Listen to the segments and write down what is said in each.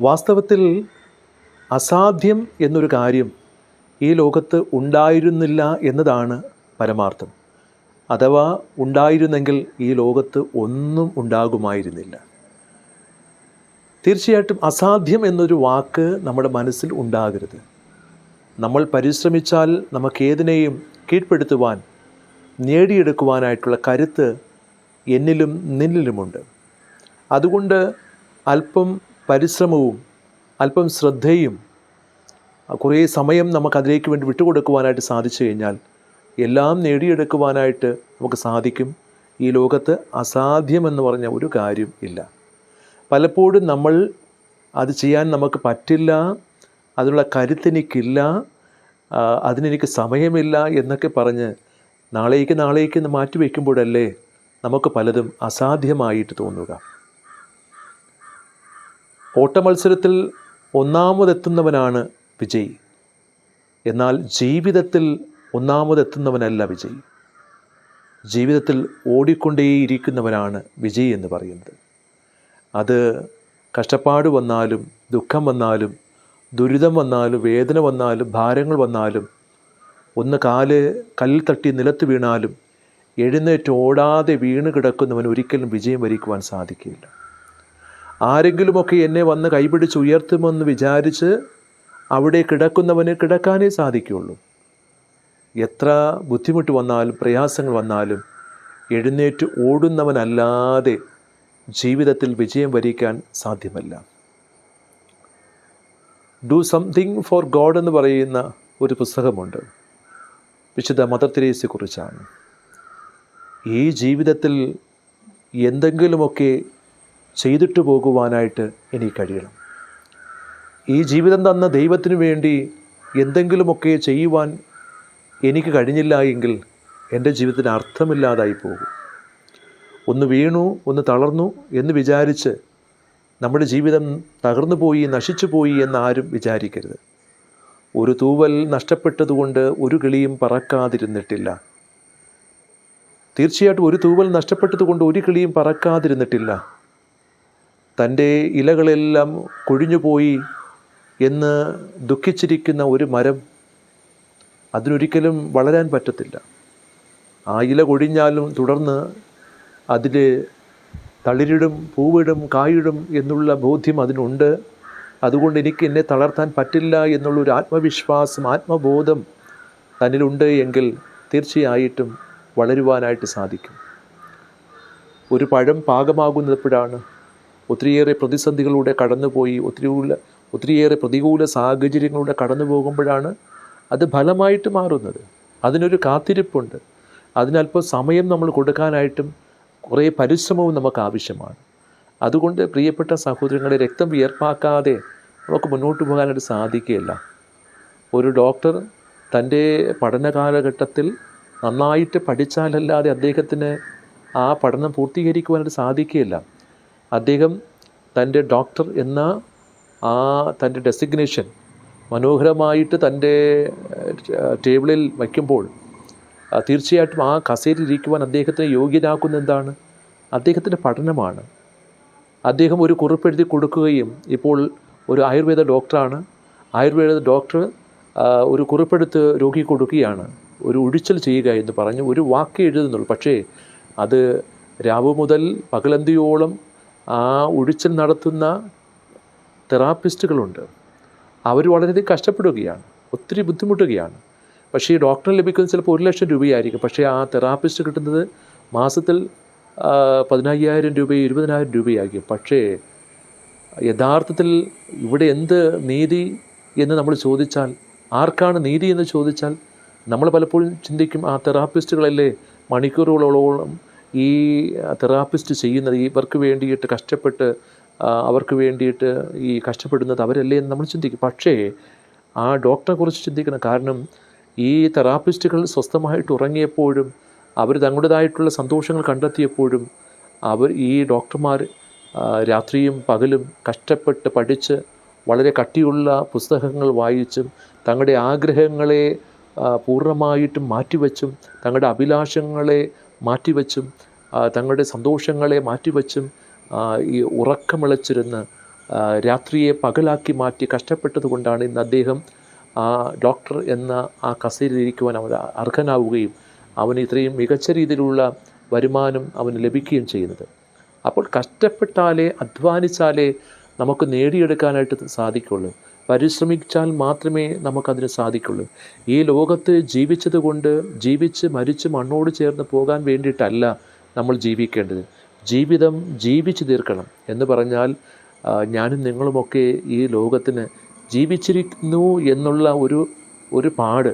വാസ്തവത്തിൽ അസാധ്യം എന്നൊരു കാര്യം ഈ ലോകത്ത് ഉണ്ടായിരുന്നില്ല എന്നതാണ് പരമാർത്ഥം. അഥവാ ഉണ്ടായിരുന്നെങ്കിൽ ഈ ലോകത്ത് ഒന്നും ഉണ്ടാകുമായിരുന്നില്ല. തീർച്ചയായിട്ടും അസാധ്യം എന്നൊരു വാക്ക് നമ്മുടെ മനസ്സിൽ ഉണ്ടാകരുത്. നമ്മൾ പരിശ്രമിച്ചാൽ നമുക്കേതിനെയും കീഴ്പ്പെടുത്തുവാൻ നേടിയെടുക്കുവാനായിട്ടുള്ള കരുത്ത് എന്നിലും നിന്നിലുമുണ്ട്. അതുകൊണ്ട് അല്പം പരിശ്രമവും അല്പം ശ്രദ്ധയും കുറേ സമയം നമുക്ക് അതിലേക്ക് വേണ്ടി വിട്ടുകൊടുക്കുവാനായിട്ട് സാധിച്ചു കഴിഞ്ഞാൽ എല്ലാം നേടിയെടുക്കുവാനായിട്ട് നമുക്ക് സാധിക്കും. ഈ ലോകത്ത് അസാധ്യമെന്ന് പറഞ്ഞ ഒരു കാര്യം ഇല്ല. പലപ്പോഴും നമ്മൾ അത് ചെയ്യാൻ നമുക്ക് പറ്റില്ല അതിനുള്ള കരുത്തെനിക്കില്ല അതിനെനിക്ക് സമയമില്ല എന്നൊക്കെ പറഞ്ഞ് നാളേക്ക് നാളേക്ക് മാറ്റി വയ്ക്കുമ്പോഴല്ലേ നമുക്ക് പലതും അസാധ്യമായിട്ട് തോന്നുക. ഓട്ടമത്സരത്തിൽ ഒന്നാമതെത്തുന്നവനാണ് വിജയി. എന്നാൽ ജീവിതത്തിൽ ഒന്നാമതെത്തുന്നവനല്ല വിജയി. ജീവിതത്തിൽ ഓടിക്കൊണ്ടേയിരിക്കുന്നവനാണ് വിജയി എന്ന് പറയുന്നത്. അത് കഷ്ടപ്പാട് വന്നാലും ദുഃഖം വന്നാലും ദുരിതം വന്നാലും വേദന വന്നാലും ഭാരങ്ങൾ വന്നാലും ഒന്ന് കാൽ കല്ലിൽ തട്ടി നിലത്ത് വീണാലും എഴുന്നേറ്റ് ഓടാതെ വീണ് കിടക്കുന്നവൻ ഒരിക്കലും വിജയം വരിക്കുവാൻ സാധിക്കില്ല. ആരെങ്കിലുമൊക്കെ എന്നെ വന്ന് കൈപിടിച്ച് ഉയർത്തുമെന്ന് വിചാരിച്ച് അവിടെ കിടക്കുന്നവന് കിടക്കാനേ സാധിക്കുകയുള്ളൂ. എത്ര ബുദ്ധിമുട്ട് വന്നാലും പ്രയാസങ്ങൾ വന്നാലും എഴുന്നേറ്റ് ഓടുന്നവനല്ലാതെ ജീവിതത്തിൽ വിജയം വരിക്കാൻ സാധ്യമല്ല. ഡു സംതിങ് ഫോർ ഗോഡ് എന്ന് പറയുന്ന ഒരു പുസ്തകമുണ്ട്. വിശുദ്ധ മദർ തെരേസയെക്കുറിച്ചാണ് ഈ ജീവിതത്തിൽ എന്തെങ്കിലുമൊക്കെ ചെയ്തിട്ട് പോകുവാനായിട്ട് എനിക്ക് കഴിയണം. ഈ ജീവിതം തന്ന ദൈവത്തിന് വേണ്ടി എന്തെങ്കിലുമൊക്കെ ചെയ്യുവാൻ എനിക്ക് കഴിഞ്ഞില്ല എങ്കിൽ എന്റെ ജീവിതത്തിന് അർത്ഥമില്ലാതായി പോകും. ഒന്ന് വീണു ഒന്ന് തളർന്നു എന്ന് വിചാരിച്ച് നമ്മുടെ ജീവിതം തകർന്നു പോയി നശിച്ചു പോയി എന്ന് ആരും വിചാരിക്കരുത്. ഒരു തൂവൽ നഷ്ടപ്പെട്ടതുകൊണ്ട് ഒരു കിളിയും പറക്കാതിരുന്നിട്ടില്ല. തീർച്ചയായിട്ടും ഒരു തൂവൽ നഷ്ടപ്പെട്ടതുകൊണ്ട് ഒരു കിളിയും പറക്കാതിരുന്നിട്ടില്ല. തന്റെ ഇലകളെല്ലാം കൊഴിഞ്ഞുപോയി എന്ന് ദുഃഖിച്ചിരിക്കുന്ന ഒരു മരം അതിനൊരിക്കലും വളരാൻ പറ്റത്തില്ല. ആ ഇല കൊഴിഞ്ഞാലും തുടർന്ന് അതിൽ തളിരിടും പൂവിടും കായിടും എന്നുള്ള ബോധ്യം അതിനുണ്ട്. അതുകൊണ്ട് എനിക്ക് എന്നെ തളർത്താൻ പറ്റില്ല എന്നുള്ളൊരു ആത്മവിശ്വാസം ആത്മബോധം തന്നിലുണ്ട് എങ്കിൽ തീർച്ചയായിട്ടും വളരുവാനായിട്ട് സാധിക്കും. ഒരു പഴം പാകമാകുന്നപ്പോഴാണ് ഒത്തിരിയേറെ പ്രതിസന്ധികളിലൂടെ കടന്നുപോയി ഒത്തിരി ഒത്തിരിയേറെ പ്രതികൂല സാഹചര്യങ്ങളിലൂടെ കടന്നു പോകുമ്പോഴാണ് അത് ഫലമായിട്ട് മാറുന്നത്. അതിനൊരു കാത്തിരിപ്പുണ്ട്. അതിനല്പം സമയം നമ്മൾ കൊടുക്കാനായിട്ടും കുറേ പരിശ്രമവും നമുക്ക് ആവശ്യമാണ് അതുകൊണ്ട് പ്രിയപ്പെട്ട സഹോദരങ്ങളെ രക്തം വിയർപ്പാക്കാതെ നമുക്ക് മുന്നോട്ട് പോകാനായിട്ട് സാധിക്കുകയില്ല. ഒരു ഡോക്ടർ തന്റെ പഠന കാലഘട്ടത്തിൽ നന്നായിട്ട് പഠിച്ചാലല്ലാതെ അദ്ദേഹത്തിന് ആ പഠനം പൂർത്തീകരിക്കുവാനായിട്ട് സാധിക്കുകയില്ല. അദ്ദേഹം തന്റെ ഡോക്ടർ എന്ന ആ തന്റെ ഡെസിഗ്നേഷൻ മനോഹരമായിട്ട് തന്റെ ടേബിളിൽ വയ്ക്കുമ്പോൾ തീർച്ചയായിട്ടും ആ കസേരയിൽ ഇരിക്കുവാൻ അദ്ദേഹത്തിന് യോഗ്യനാക്കുന്ന എന്താണ്? അദ്ദേഹത്തിന്റെ പഠനമാണ്. അദ്ദേഹം ഒരു കുറിപ്പെഴുതി കൊടുക്കുകയും ഇപ്പോൾ ഒരു ആയുർവേദ ഡോക്ടറാണ്. ആയുർവേദ ഡോക്ടർ ഒരു കുറിപ്പെടുത്ത് രോഗി കൊടുക്കുകയാണ്. ഒരു ഒഴിച്ചൽ ചെയ്യുക എന്ന് പറഞ്ഞ് ഒരു വാക്ക് എഴുതുന്നുള്ളൂ. പക്ഷേ അത് രാവു മുതൽ പകലന്തിയോളം ആ ഒഴിച്ചൽ നടത്തുന്ന തെറാപ്പിസ്റ്റുകളുണ്ട്. അവർ വളരെയധികം കഷ്ടപ്പെടുകയാണ്. ഒത്തിരി ബുദ്ധിമുട്ടുകയാണ്. പക്ഷേ ഈ ഡോക്ടറിന് ലഭിക്കുന്നത് ചിലപ്പോൾ ഒരു ലക്ഷം രൂപയായിരിക്കും. പക്ഷേ ആ തെറാപ്പിസ്റ്റ് കിട്ടുന്നത് മാസത്തിൽ പതിനയ്യായിരം രൂപയും ഇരുപതിനായിരം രൂപയായിരിക്കും. പക്ഷേ യഥാർത്ഥത്തിൽ ഇവിടെ എന്ത് നീതി എന്ന് നമ്മൾ ചോദിച്ചാൽ ആർക്കാണ് നീതി എന്ന് ചോദിച്ചാൽ നമ്മൾ പലപ്പോഴും ചിന്തിക്കും ആ തെറാപ്പിസ്റ്റുകളല്ലേ മണിക്കൂറുകളോളം ഈ തെറാപ്പിസ്റ്റ് ചെയ്യുന്നത് ഇവർക്ക് വേണ്ടിയിട്ട് കഷ്ടപ്പെട്ട് അവർക്ക് വേണ്ടിയിട്ട് ഈ കഷ്ടപ്പെടുന്നത് അവരല്ലേ എന്ന് നമ്മൾ ചിന്തിക്കും. പക്ഷേ ആ ഡോക്ടറെ കുറിച്ച് ചിന്തിക്കണം കാരണം ഈ തെറാപ്പിസ്റ്റുകൾ സ്വസ്ഥമായിട്ട് ഉറങ്ങിയപ്പോഴും അവർ തങ്ങളുടേതായിട്ടുള്ള സന്തോഷങ്ങൾ കണ്ടെത്തിയപ്പോഴും അവർ ഈ ഡോക്ടർമാർ രാത്രിയും പകലും കഷ്ടപ്പെട്ട് പഠിച്ച് വളരെ കട്ടിയുള്ള പുസ്തകങ്ങൾ വായിച്ചും തങ്ങളുടെ ആഗ്രഹങ്ങളെ പൂർണമായിട്ടും മാറ്റിവെച്ചും തങ്ങളുടെ അഭിലാഷങ്ങളെ മാറ്റിവെച്ചും തങ്ങളുടെ സന്തോഷങ്ങളെ മാറ്റിവെച്ചും ഈ ഉറക്കമിളച്ചിരുന്ന് രാത്രിയെ പകലാക്കി മാറ്റി കഷ്ടപ്പെട്ടത് കൊണ്ടാണ് ഇന്ന് അദ്ദേഹം ആ ഡോക്ടർ എന്ന ആ കസേരയിൽ ഇരിക്കുവാൻ അവൻ അർഹനാവുകയും അവന് ഇത്രയും മികച്ച രീതിയിലുള്ള വരുമാനം അവന് ലഭിക്കുകയും ചെയ്യുന്നത്. അപ്പോൾ കഷ്ടപ്പെട്ടാലേ അധ്വാനിച്ചാലേ നമുക്ക് നേടിയെടുക്കാനായിട്ട് സാധിക്കുള്ളൂ. പരിശ്രമിച്ചാൽ മാത്രമേ നമുക്കതിന് സാധിക്കുള്ളൂ. ഈ ലോകത്ത് ജീവിച്ചത് കൊണ്ട് ജീവിച്ച് മരിച്ച് മണ്ണോട് ചേർന്ന് പോകാൻ വേണ്ടിയിട്ടല്ല നമ്മൾ ജീവിക്കേണ്ടത്. ജീവിതം ജീവിച്ചു തീർക്കണം എന്ന് പറഞ്ഞാൽ ഞാനും നിങ്ങളുമൊക്കെ ഈ ലോകത്തിന് ജീവിച്ചിരിക്കുന്നു എന്നുള്ള ഒരു ഒരു പാട്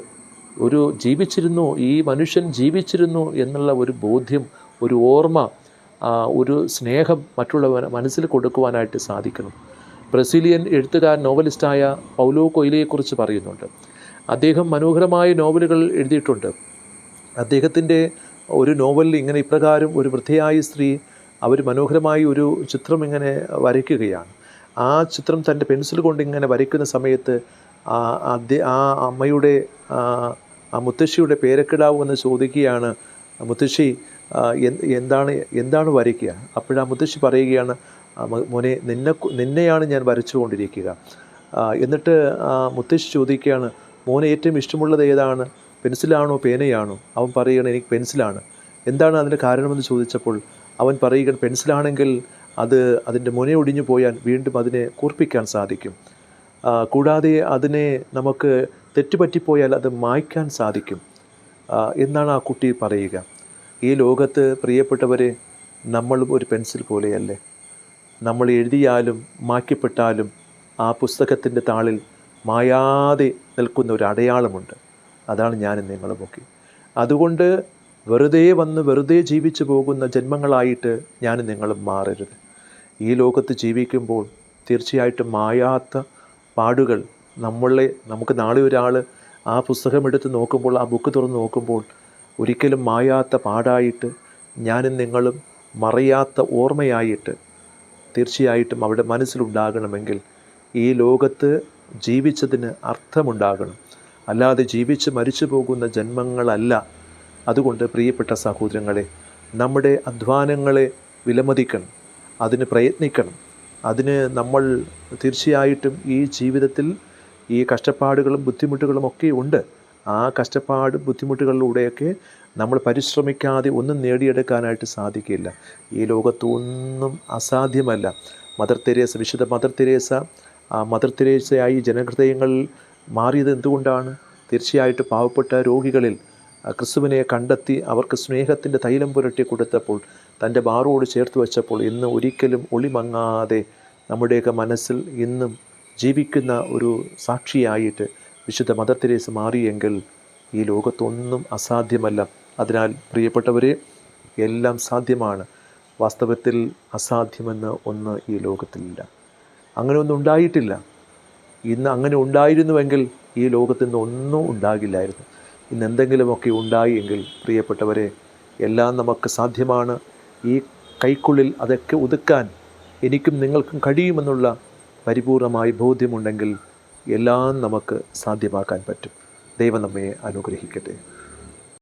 ഒരു ജീവിച്ചിരുന്നു ഈ മനുഷ്യൻ ജീവിച്ചിരുന്നു എന്നുള്ള ഒരു ബോധ്യം ഒരു ഓർമ്മ ഒരു സ്നേഹം മറ്റുള്ളവർ മനസ്സിൽ കൊടുക്കുവാനായിട്ട് സാധിക്കണം. ബ്രസീലിയൻ എഴുത്തുകാരൻ നോവലിസ്റ്റായ പൗലോ കൊയിലയെക്കുറിച്ച് പറയുന്നുണ്ട്. അദ്ദേഹം മനോഹരമായ നോവലുകൾ എഴുതിയിട്ടുണ്ട്. അദ്ദേഹത്തിന്റെ ഒരു നോവലിൽ ഇങ്ങനെ ഇപ്രകാരം ഒരു വൃദ്ധയായ സ്ത്രീ അവർ മനോഹരമായി ഒരു ചിത്രം ഇങ്ങനെ വരയ്ക്കുകയാണ്. ആ ചിത്രം തന്റെ പെൻസിൽ കൊണ്ട് ഇങ്ങനെ വരയ്ക്കുന്ന സമയത്ത് ആ ആ അമ്മയുടെ ആ, മുത്തശ്ശിയുടെ പേരക്കിടാവ് എന്ന് ചോദിക്കുകയാണ് മുത്തശ്ശി എന്താണ് എന്താണ് വരയ്ക്കുക? അപ്പോഴാ മുത്തശ്ശി പറയുകയാണ് "ആ, മോ- മോനെ നിന്നെ നിന്നെയാണ് ഞാൻ വരച്ചുകൊണ്ടിരിക്കുക എന്നിട്ട് മുത്തശ്ശി ചോദിക്കുകയാണ് മോനെ ഏറ്റവും ഇഷ്ടമുള്ളത് ഏതാണ്? പെൻസിലാണോ പേനയാണോ? അവൻ പറയുകയാണ് എനിക്ക് പെൻസിലാണ്. എന്താണ് അതിന്റെ കാരണമെന്ന് ചോദിച്ചപ്പോൾ അവൻ പറയുകയാണ് പെൻസിലാണെങ്കിൽ അത് അതിന്റെ മുന ഒടിഞ്ഞു പോയാൽ വീണ്ടും അതിനെ കൂർപ്പിക്കാൻ സാധിക്കും. കൂടാതെ അതിനെ നമുക്ക് തെറ്റുപറ്റിപ്പോയാൽ അത് മായ്ക്കാൻ സാധിക്കും. എന്നാണ് ആ കുട്ടി പറയുക. ഈ ലോകത്ത് പ്രിയപ്പെട്ടവരെ നമ്മളും ഒരു പെൻസിൽ പോലെയല്ലേ? നമ്മൾ എഴുതിയാലും മാക്കിപ്പെട്ടാലും ആ പുസ്തകത്തിന്റെ താളിൽ മായാതെ നിൽക്കുന്ന ഒരു അടയാളമുണ്ട്. അതാണ് ഞാനും നിങ്ങളുമൊക്കെ അതുകൊണ്ട് വെറുതെ വന്ന് വെറുതെ ജീവിച്ചു പോകുന്ന ജന്മങ്ങളായിട്ട് ഞാൻ നിങ്ങളും മാറരുത്. ഈ ലോകത്ത് ജീവിക്കുമ്പോൾ തീർച്ചയായിട്ടും മായാത്ത പാടുകൾ നമ്മളെ നമുക്ക് നാളെ ഒരാൾ ആ പുസ്തകം എടുത്ത് നോക്കുമ്പോൾ ആ ബുക്ക് തുറന്ന് നോക്കുമ്പോൾ ഒരിക്കലും മായാത്ത പാടായിട്ട് ഞാനും നിങ്ങളും മറയാത്ത ഓർമ്മയായിട്ട് തീർച്ചയായിട്ടും അവിടെ മനസ്സിലുണ്ടാകണമെങ്കിൽ ഈ ലോകത്ത് ജീവിച്ചതിന് അർത്ഥമുണ്ടാകണം. അല്ലാതെ ജീവിച്ച് മരിച്ചു പോകുന്ന ജന്മങ്ങളല്ല. അതുകൊണ്ട് പ്രിയപ്പെട്ട സഹോദരങ്ങളെ നമ്മുടെ അധ്വാനങ്ങളെ വിലമതിക്കണം. അതിന് പ്രയത്നിക്കണം. അതിന് നമ്മൾ തീർച്ചയായിട്ടും ഈ ജീവിതത്തിൽ ഈ കഷ്ടപ്പാടുകളും ബുദ്ധിമുട്ടുകളും ഒക്കെ ഉണ്ട്. ആ കഷ്ടപ്പാട് ബുദ്ധിമുട്ടുകളിലൂടെയൊക്കെ നമ്മൾ പരിശ്രമിക്കാതെ ഒന്നും നേടിയെടുക്കാനായിട്ട് സാധിക്കില്ല. ഈ ലോകത്തൊന്നും അസാധ്യമല്ല. മദർ തെരേസ വിശുദ്ധ മദർ തെരേസ ആ മദർ തെരേസയായി ജനഹൃദയങ്ങളിൽ മാറിയത് എന്തുകൊണ്ടാണ്? തീർച്ചയായിട്ടും പാവപ്പെട്ട രോഗികളിൽ ക്രിസ്തുവിനെ കണ്ടെത്തി അവർക്ക് സ്നേഹത്തിന്റെ തൈലം പുരട്ടി കൊടുത്തപ്പോൾ തന്റെ ബാറോട് ചേർത്ത് വെച്ചപ്പോൾ ഇന്ന് ഒരിക്കലും ഒളിമങ്ങാതെ നമ്മുടെയൊക്കെ മനസ്സിൽ ഇന്നും ജീവിക്കുന്ന ഒരു സാക്ഷിയായിട്ട് വിശുദ്ധ മദർ തെരേസ മാറിയെങ്കിൽ ഈ ലോകത്തൊന്നും അസാധ്യമല്ല. അതിനാൽ പ്രിയപ്പെട്ടവരെ എല്ലാം സാധ്യമാണ്. വാസ്തവത്തിൽ അസാധ്യമെന്ന് ഒന്ന് ഈ ലോകത്തിലില്ല. അങ്ങനെ ഒന്നും ഉണ്ടായിട്ടില്ല. ഇന്ന് അങ്ങനെ ഉണ്ടായിരുന്നുവെങ്കിൽ ഈ ലോകത്ത് നിന്ന് ഒന്നും ഉണ്ടാകില്ലായിരുന്നു. ഇന്ന് എന്തെങ്കിലുമൊക്കെ ഉണ്ടായി എങ്കിൽ പ്രിയപ്പെട്ടവരെ എല്ലാം നമുക്ക് സാധ്യമാണ്. ഈ കൈക്കുള്ളിൽ അതൊക്കെ ഒതുക്കാൻ എനിക്കും നിങ്ങൾക്കും കഴിയുമെന്നുള്ള പരിപൂർണമായ ബോധ്യമുണ്ടെങ്കിൽ എല്ലാം നമുക്ക് സാധ്യമാക്കാൻ പറ്റും. ദൈവം നമ്മെ അനുഗ്രഹിക്കട്ടെ.